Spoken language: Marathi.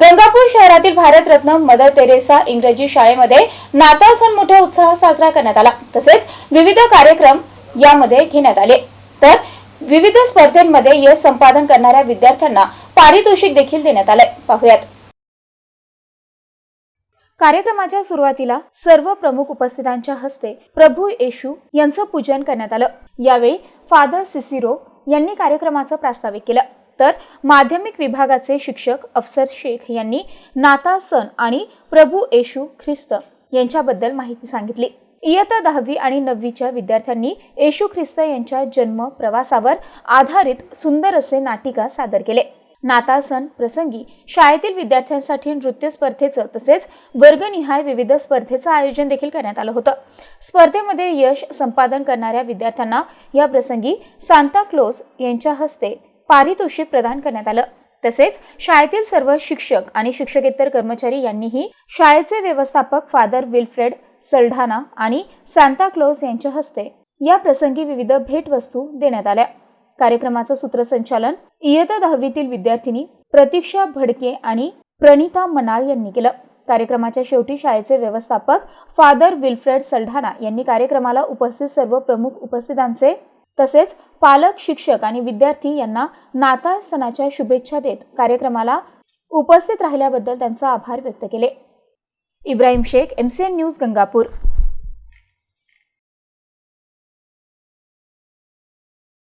गंगापूर शहरातील भारतरत्न मदर टेरेसा इंग्रजी शाळेमध्ये नाताळ सण मोठ्या उत्साहात साजरा करण्यात आला. तसेच विविध कार्यक्रम यामध्ये घेण्यात आले. तर विविध स्पर्धेमध्ये यश संपादन करणाऱ्या विद्यार्थ्यांना पारितोषिक देखील देण्यात आले पाहुयात. कार्यक्रमाच्या सुरुवातीला सर्व प्रमुख उपस्थितांच्या हस्ते प्रभू येशू यांचं पूजन करण्यात आलं. यावेळी फादर सिसिरो यांनी कार्यक्रमाचं प्रास्ताविक केलं. तर माध्यमिक विभागाचे शिक्षक अफसर शेख यांनी नाता सण आणि प्रभू येशू ख्रिस्त यांच्याबद्दल माहिती सांगितली. इयत्ता दहावी आणि नववीच्या विद्यार्थ्यांनी येशू ख्रिस्त यांच्या जन्म प्रवासावर आधारित सुंदर असे नाटिका सादर केले. नाता सण प्रसंगी शाळेतील विद्यार्थ्यांसाठी नृत्य स्पर्धेचं तसेच वर्गनिहाय विविध स्पर्धेचं आयोजन देखील करण्यात आलं होतं. स्पर्धेमध्ये यश संपादन करणाऱ्या विद्यार्थ्यांना या प्रसंगी सांता क्लोज यांच्या हस्ते पारितोषिक प्रदान करण्यात आलं. तसेच शाळेतील सर्व शिक्षक आणि शिक्षकेतर कर्मचारी यांनीही शाळेचे व्यवस्थापक फादर विल्फ्रेड सल्ढाना आणि सांता क्लोज यांच्या हस्ते या प्रसंगी विविध भेटवस्तू देण्यात आल्या. कार्यक्रमाचं सूत्रसंचालन इयत्ता दहावीतील विद्यार्थिनी प्रतीक्षा भडके आणि प्रणिता मनाळ यांनी केलं. कार्यक्रमाच्या शेवटी शाळेचे व्यवस्थापक फादर विल्फ्रेड सल्ढाना यांनी कार्यक्रमाला उपस्थित सर्व प्रमुख उपस्थितांचे तसेच पालक शिक्षक आणि विद्यार्थी यांना नाताळ सणाच्या शुभेच्छा देत कार्यक्रमाला उपस्थित राहिल्याबद्दल त्यांचा आभार व्यक्त केले. Ibrahim Shaikh MCN news Gangapur.